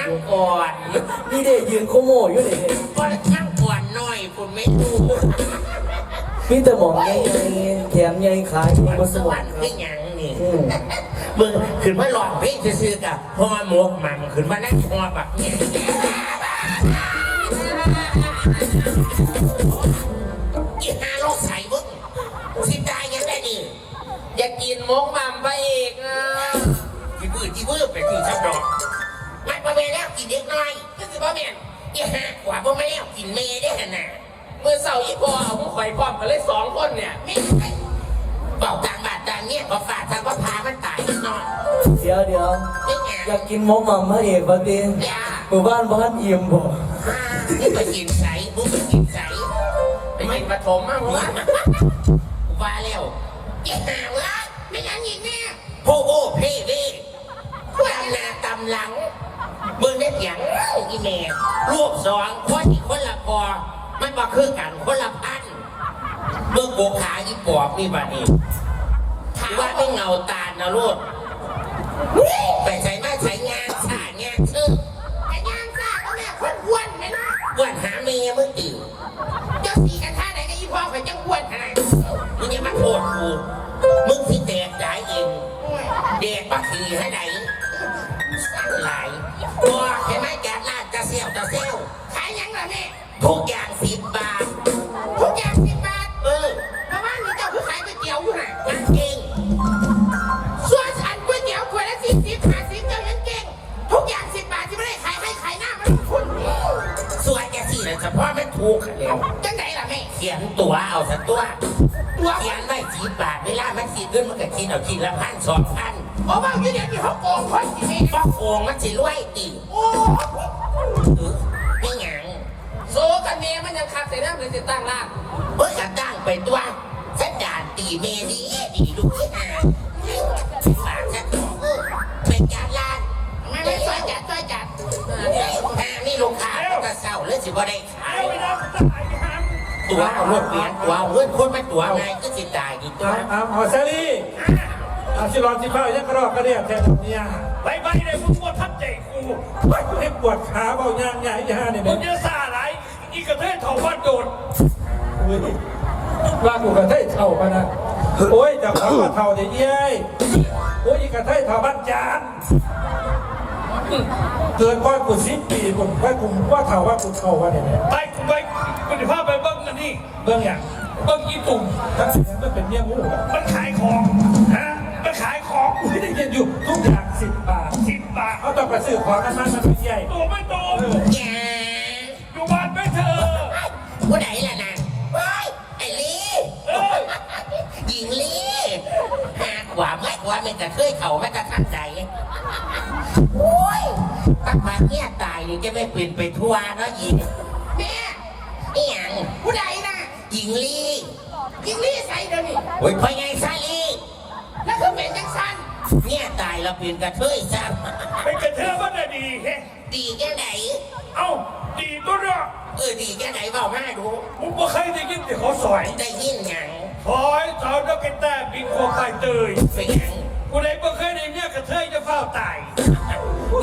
นั่งก่อนนี่เด็กยืนโคโมอยู่เลยก็นั่งก่อนหน่อยคุณไม่รู้มีแต่หมองใหญ่ๆแถมใหญ่ขาใหญ่บนสวรรค์ค์ครับเป็นอย่างนี่มึงขึ้นมาหลอกเพลงซื้อกับพ่อหมวกมันขึ้นมานั่งคอแบบนี่ เวแล้วกินเด็กน้อยก็คือพ่อแม่นอีหากว่าพ่อแม่แล้วกินเมย์ได้ขนาดเมื่อเสาร์อีพอเอาผู้ข่อยพร้อมกันเลยสองคนเนี่ยไม่ใช่เป่าต่างบาทต่างเนี่ยก็ฝาดทางก็พามันตายนิดหน่อยเดี๋ยวเดี๋ยวนี่ไงอยากกินหมกหม่ำพระเอกบัดนี้ยาหมู่บ้านบ้านเอี่ยมบ่นี่ไปกินใสบุ้ไปกินใสไปกินปฐมมากหัหัววว่าแล้วอีหาเว้ยไม่ยังอีกเนี่ยโพโอเพ่เว่ตำหนาตำหลัง เบิ่งได้เสียงอีแม่รูปสองคนอีกคนละพอมันมาคือกันคนละพันเบิ่งโบกขาอีปอบนี่บัดนี้ถามว่าไม่เงาตาลนะลูกไปใช้มาใช้งานสางานชื่อไอ้งานสาเขาเนี่ยคนอ้วนไหมนะอ้วนหาเมียมึงตื่นเจ้าสีกันท่าไหนก็อีพ่อเขาจะอ้วนขนาดมึงยังมาโทษกูมึงที่แตกได้เองเด็กปักขี่ให้ไหนสั่งหลาย ตัวเห็นไหมแกลาดกระเซียวกระเซียวขายยังล่ะแม่ทุกอย่างสิบบาท ทุกอย่างสิบบาท เออเพราะว่ามีเจ้าคือขายก๋วยเตี๋ยวอยู่น่ะมันเก่งส่วนฉันก๋วยเตี๋ยวถ้วยละสี่สิบห้าสิบเจ้ายังเก่ง ทุกอย่างสิบบาทที่ไม่ได้ขายให้ขายหน้ามันลงทุนส่วนแกสี่เลยเฉพาะมันถูกกันแล้วจังไหนล่ะแม่ เขียนตัวเอาสักตัวตัวเขียนไม่สิบบาทเวลามันสิขึ้นมันก็คิดเอาทีละพันสองพันเพราะว่าอยู่เดี๋ยวนี้เขาโกงคนสิแม่ก็โกงมันสิรวยตีโอ้ไม่หยังโซกันเมียมันยังคักใส่น้ำเลยสิตั้งร้านเฮ้ยกระตั้งไปตัวสัญญาณตีเมดีดีดูที่หาฝากสักเออเป็นการลานไม่ไม่ช่วยจัดช่วยจัดหานี่ลูกค้าก็จะเศร้าเลยสิบ่ได้ขาย ตัวเอารถเปลี่ยนตัวเอาเงินคนมาตัวไงก็สิตายอีกตัวเอาเอาเซรี่เอาสิรอนสิเข้ายังกระรอกกระเดียบแทนเนี่ยไปไปเลยมึงปวดทับใจกูให้ปวดขาเบาย่างใหญ่ย่าเนี่ยมึเนี่ยงจะซาอะไรอีกระเทยเถาวันโดดอุ้ยว่ากูกระเทยเท่าปะนะโอ้ยจะเขาว่าเท่าจะเย้ยโอ้ยอีกระเทยเท่าบ้านจานเกินว่ากูสิบปีผมว่ากูว่าเท่าว่ากูเท่าว่าเนี่ยไปกูไปกูจะพาไปเบิ้งอั นนี้เบื้องอย่างเบิ้งอีตุ่มทั้งสิ่งนั้นมันเป็นเมี่ยงงูมันขายของฮะมันขายของไม่ได้ยินอยู่ทุกอย่างสิบบาทสิบบาทเขาต้องไปซื้อของกันมันมันไม่ใหญ่ตัวไม่โตแย่อยู่บ้านไม่เธอผู้ใดล่ะนางเฮ้ยไอ้ลีเออหญิงลีหากกว่าไม่กว่าไม่กระเทยเขาไม่กระทันใจโอ้ยตั้งมาเนี่ยตายนี่จะไม่เปลี่ยนไปทั่วเนาะหญิงแม่ อีหยังผู้ใดน่ะหญิงลีหญิงลีใส่เดี๋ยวนี้โอ้ยพอไงซาลีแล้วคือเป็นจังสันเนี่ยตายเราเปลี่ยนกระเทยซ้เป็นกระเทยมันน่ะดีเฮ้ำดีแค่ไหน เอ้าดีตัวเนาะเออดีแค่ไหนบอกมาดูมึงบ่เคยได้ยินแต่เขาสอยได้ยินหยังถอยสาวนักกีตาร์บินควงไปเตยเป็นหยังกูเลยบ่เคยได้เนี่ยกระเทยจะเฝ้าตาย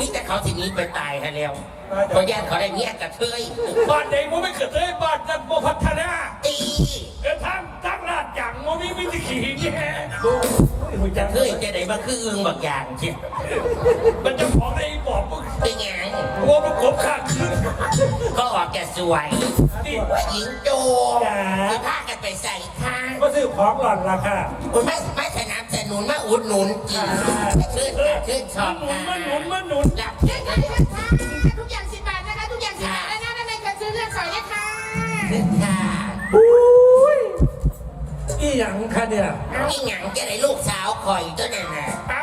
นี่แต่เขาทีนี้ไปตายฮะแล้วเพราะญาติเขาได้เนี่ยกระเทยบ้านไหนมึงไม่กระเทยบ้านนั้นบ่พัฒนาตีกระทั่งตั้งร้านอย่างมึงมีวิธีขี่แย่ดูหัวใจกระเทยจะได้มาคืออึงบางอย่างเชียวมันจะของในบอกมึงเป็นหยังกลัวมันกบข้างขึ้นก็ออกแกสวยนี่หญิงโจจะพากันไปใส่ข้างก็ซื้อของหล่อนราคาคุณไม่ ไม่สนับสนุนมาอุดหนุนกินชื่นค่ะชื่นชอบหนุนค่ะมันหนุนมันหนุนหลับเลือกใส่เลยค่ะทุกอย่างสิบบาทนะคะ ทุกอย่างสิบบาทแล้วนะด้านในคนซื้อเลือกใส่เลยค่ะชื่นค่ะอีหยังคะเนี่ยนี่หยังจะได้ลูกสาวคอยตัวนั้นน่ะเอ้า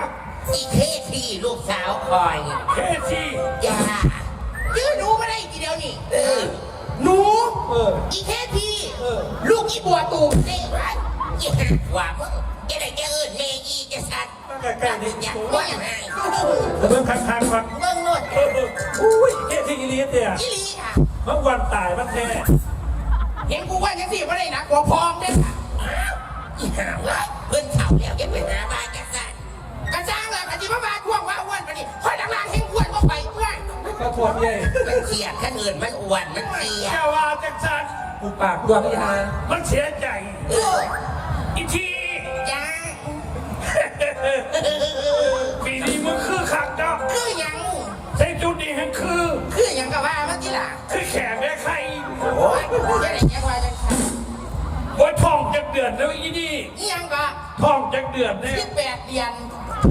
อีเทที่ลูกสาวคอยเฮ้ที่ยายื้อหนูมาได้กี่เดียวนี่เออหนูเอออีแค่พี่เออลูกอีบัวตูมเด้ไว้ยี่ห้าว่ามึง จะได้จะเอิญเมยีจะสัตว์ตั้งแต่ใกล้นี่อยากว่าไงเบิ่งคักคักคักเบิ่งโน่นเออเอออุ้ยเท่ที่อีลีเนี่ยอีหลีค่ะเมื่อวันตายมันแท้เห็นกูว่าจังสี่มาได้นะกลัวพร้อมเด้อค่ะอีห่าว่าเพิ่นเฒ่าแล้วจะเป็นหาบ้านจะสัตว์กระจ้างเลยกระจิบมาบาทวงว่าอ้วนมาดิคอยดังลางเฮงอ้วนก็ไปเพื่อนขอโทษเยัยมันเขียดขั้นอื่นมันอ้วนมันเขียดแกว่าจังสันกูปากตัวพี่ฮามันเสียใจเอออีที ล่ะคือแขกแม่ใครโอ้ยจะได้แจ้งว่าจังซั่นว่าทองจากเดือนแล้วอีนี่อีหยังก็ทองจากเดือนเนี่ยสิบแปดเดือน